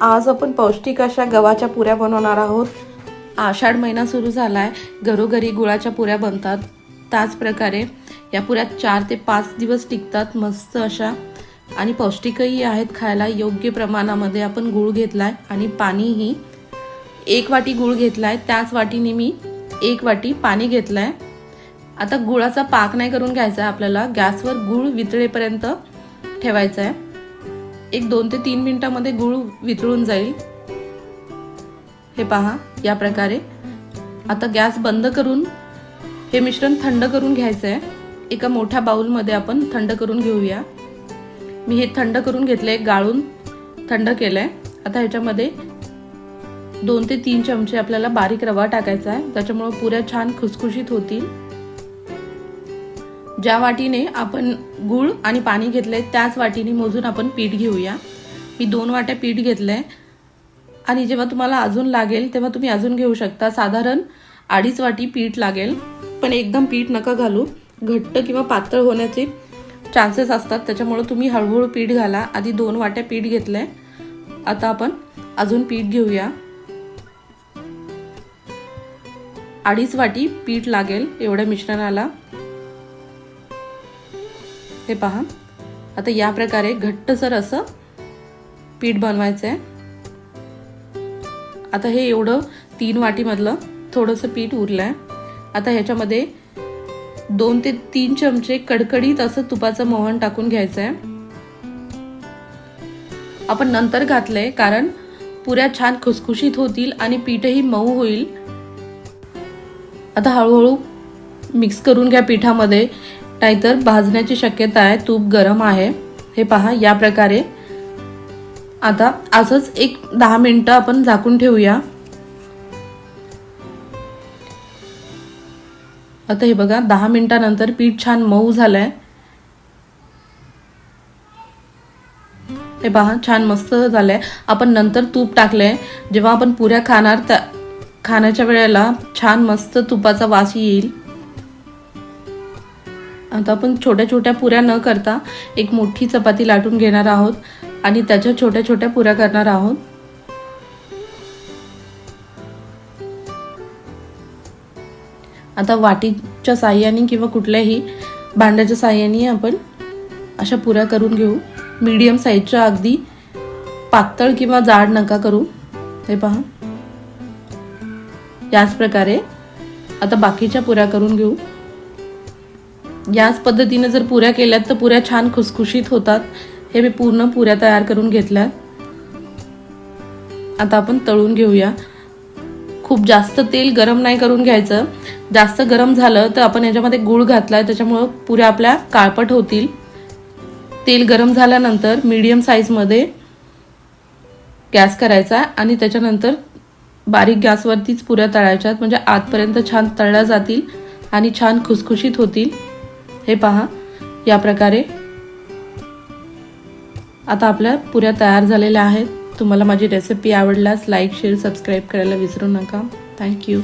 आज आपण पौष्टिक अशा गव्हाच्या पुऱ्या बनवणार आहोत. आषाढ महिना सुरू झाला आहे घरोघरी गुळाच्या पुऱ्या बनतात. त्याच प्रकारे या पुऱ्या चार ते पाच दिवस टिकतात. मस्त अशा. आणि पौष्टिकही आहेत खायला. योग्य प्रमाणामध्ये आपण गुळ घेतलाय आणि पाणीही. एक वाटी गुळ घेतलाय. त्याच वाटीने मी एक वाटी पाणी घेतलंय. आता गुळाचा पाक नाही करून घ्यायचा आहे आपल्याला. गॅसवर गुळ वितळेपर्यंत ठेवायचा आहे. एक दोन ते तीन मिनिटामध्ये गुळ वितळून जाईल. हे पहा या प्रकारे. आता गॅस बंद करून हे मिश्रण थंड करून घ्यायचं आहे एका मोठ्या बाऊलमध्ये आपण थंड करून घेऊया. मी हे थंड करून घेतलं आहे गाळून थंड केलं आहे आता ह्याच्यामध्ये दोन ते तीन चमचे आपल्याला बारीक रवा टाकायचा आहे. त्याच्यामुळं पुऱ्या छान खुसखुशीत होतील. ज्या वाटीने आपण गूळ आणि पाणी घेतलंय त्याच वाटीने मोजून आपण पीठ घेऊया. मी दोन वाट्या पीठ घेतलंय. आणि जेव्हा तुम्हाला अजून लागेल तेव्हा तुम्ही अजून घेऊ शकता. साधारण अडीच वाटी पीठ लागेल. पण एकदम पीठ नका घालू. घट्ट किंवा पातळ होण्याचे चान्सेस असतात. त्याच्यामुळं तुम्ही हळूहळू पीठ घाला. आधी दोन वाट्या पीठ घेतलंय. आता आपण अजून पीठ घेऊया. अडीच वाटी पीठ लागेल एवढ्या मिश्रणाला. हे पहा. आता या प्रकारे घट्टसर असं पीठ बनवायचं आहे आता हे एवढं तीन वाटीमधलं थोडंसं पीठ उरलं आहे आता ह्याच्यामध्ये दोन ते तीन चमचे कडकडीत असं तुपाचं मोहन टाकून घ्यायचं आहे आपण नंतर घातलंय कारण पुऱ्या छान खुसखुशीत होतील आणि पीठही मऊ होईल. आता हळूहळू मिक्स करून घ्या पिठामध्ये. नाहीतर भाजण्याची शक्यता आहे तूप गरम आहे. हे पहा या प्रकारे. आता असंच एक दहा मिनटं आपण झाकून ठेवूया. आता हे बघा दहा मिनिटानंतर पीठ छान मऊ झालंय. हे पहा छान मस्त झालंय. आपण नंतर तूप टाकलंय. जेव्हा आपण पुऱ्या खाणार त्या खाण्याच्या वेळेला छान मस्त तुपाचा वास येईल. आता आपण छोट्या छोट्या पुऱ्या न करता एक मोठी चपाती लाटून घेणार आहोत आणि त्याच्या छोट्या छोट्या पुऱ्या करणार आहोत. आता वाटीच्या साह्याने किंवा कुठल्याही भांड्याच्या साह्याने आपण अशा पुऱ्या करून घेऊ. मीडियम साईजच्या अगदी पातळ किंवा जाड नका करू. हे पहा. याच प्रकारे आता बाकीच्या पुऱ्या करून घेऊ. याच पद्धतीने जर पुऱ्या केल्यात तर पुऱ्या छान खुसखुशीत होतात. हे मी पूर्ण पुऱ्या तयार करून घेतल्या आता आपण तळून घेऊया. खूप जास्त तेल गरम नाही करून घ्यायचं. जास्त गरम झालं तर आपण याच्यामध्ये गूळ घातलाय त्याच्यामुळं पुऱ्या आपल्या काळपट होतील. तेल गरम झाल्यानंतर मीडियम साईजमध्ये गॅस करायचा आणि त्याच्यानंतर बारीक गॅसवरतीच पुऱ्या तळायच्यात. म्हणजे आतपर्यंत छान तळल्या जातील आणि छान खुसखुशीत होतील. हे पहा या प्रकारे. आता आपल्या पुऱ्या तयार झालेल्या आहेत. तुम्हाला माझी रेसिपी आवडल्यास लाईक शेअर सबस्क्राईब करायला विसरू नका. थँक्यू